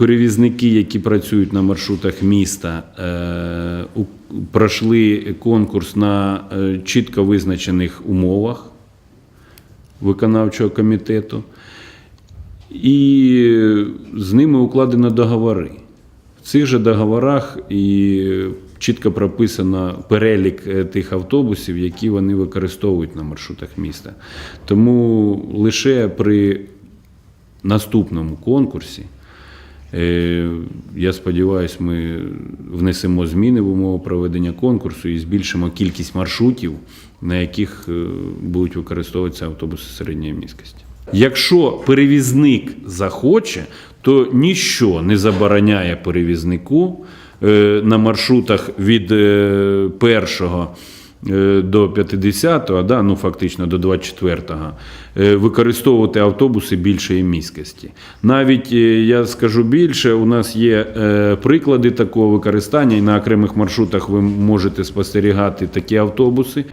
перевізники, які працюють на маршрутах міста, е, пройшли конкурс на е, чітко визначених умовах виконавчого комітету, і з ними укладено договори. В цих же договорах і чітко прописано перелік е, тих автобусів, які вони використовують на маршрутах міста. Тому лише при наступному конкурсі, я сподіваюся, ми внесемо зміни в умови проведення конкурсу і збільшимо кількість маршрутів, на яких е, будуть використовуватися автобуси середньої міськості. Якщо перевізник захоче, то ніщо не забороняє перевізнику е, на маршрутах від е, першого е, до 50-го, да, ну фактично до 24-го, е, використовувати автобуси більшої міськості. Навіть е, я скажу більше, у нас є е, приклади такого використання, і на окремих маршрутах ви можете спостерігати такі автобуси.